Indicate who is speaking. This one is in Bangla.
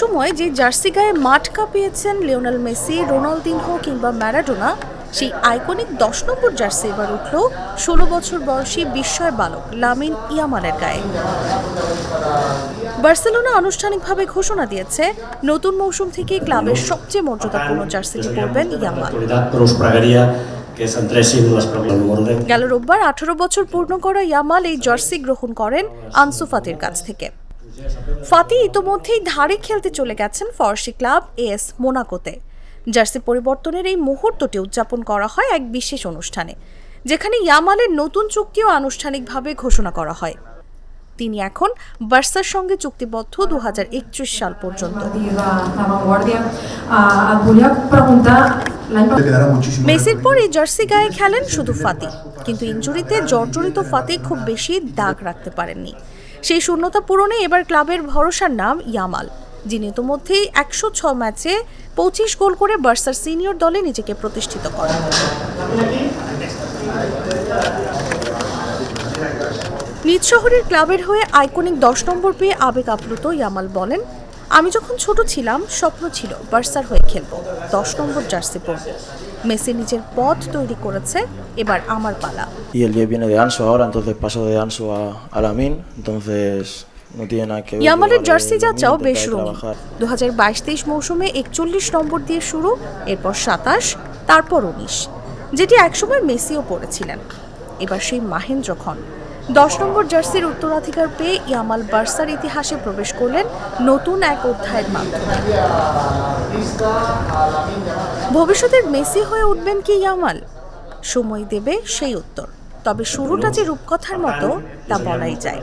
Speaker 1: সময় যে জার্সি গায়ে মাঠ কাঁপিয়েছেন লিওনাল মেসি, রোনালদিনহো কিংবা ম্যারাডোনা, সেই আইকনিক দশ নম্বর জার্সি এবার উঠল ষোলো বছর বয়সী বিস্ময় বালক লামিন ইয়ামালের গায়ে বার্সেলোনা আনুষ্ঠানিকভাবে ঘোষণা দিয়েছে, নতুন মৌসুম থেকে ক্লাবের সবচেয়ে মর্যাদাপূর্ণ জার্সিটি পরবেন
Speaker 2: 10.
Speaker 1: গেল রোববার আঠারো বছর পূর্ণ করা ইয়ামাল এই জার্সি গ্রহণ করেন আনসুফাতের কাছ থেকে ফাতি ইতোমধ্যেই ধারে খেলতে চলে গেছেন ফরাসি ক্লাব এস মোনাকোতে। জার্সি পরিবর্তনের এই মুহূর্তটি উদযাপন করা হয় এক বিশেষ অনুষ্ঠানে, যেখানে ইয়ামালের নতুন চুক্তিও আনুষ্ঠানিকভাবে ঘোষণা করা হয়। তিনি এখন বার্সার সঙ্গে চুক্তিবদ্ধ দুহাজার একত্রিশ সাল পর্যন্ত. মেসির পর এই জার্সি গায়ে খেলেন শুধু ফাতি, কিন্তু ইনজুরিতে জর্জরিত ফাতি খুব বেশি দাগ রাখতে পারেননি। সেই শূন্যতা পূরণে এবার ক্লাবের ভরসার নাম ইয়ামাল, যিনি ইতোমধ্যেই একশো ছ ম্যাচে পঁচিশ গোল করে বার্সার সিনিয়র দলে নিজেকে প্রতিষ্ঠিত করেন। নিজ শহরের ক্লাবের হয়ে আইকনিক দশ নম্বর পেয়ে আবেগ আপ্লুত ইয়ামাল বলেন আমি যখন ছোট ছিলাম স্বপ্ন ছিল বার্সার হয়ে খেলব দশ নম্বর জার্সি পরব। মেসি নিজের পথ তৈরি করেছে এবার আমার পালা।
Speaker 3: Y el 10 viene de Ansu ahora, entonces paso de Ansu a, a Lamin, entonces no tiene nada que ver.
Speaker 1: ইয়ামালের জার্সি
Speaker 3: el
Speaker 1: যাত্রাও বেশ রঙিন দু হাজার বাইশ তেইশ মৌসুমে একচল্লিশ নম্বর দিয়ে শুরু এরপর সাতাশ তারপর উনিশ যেটি একসময় মেসিও পড়েছিলেন। এবার সেই মাহেন্দ্র খন দশ নম্বর জার্সির উত্তরাধিকার পেয়ে ইয়ামাল বার্সার ইতিহাসে প্রবেশ করলেন নতুন এক অধ্যায়ের মাধ্যমে। ভবিষ্যতের মেসি হয়ে উঠবেন কি ইয়ামাল? সময় দেবে সেই উত্তর। তবে শুরুটা যে রূপকথার মতো, তা বলাই যায়।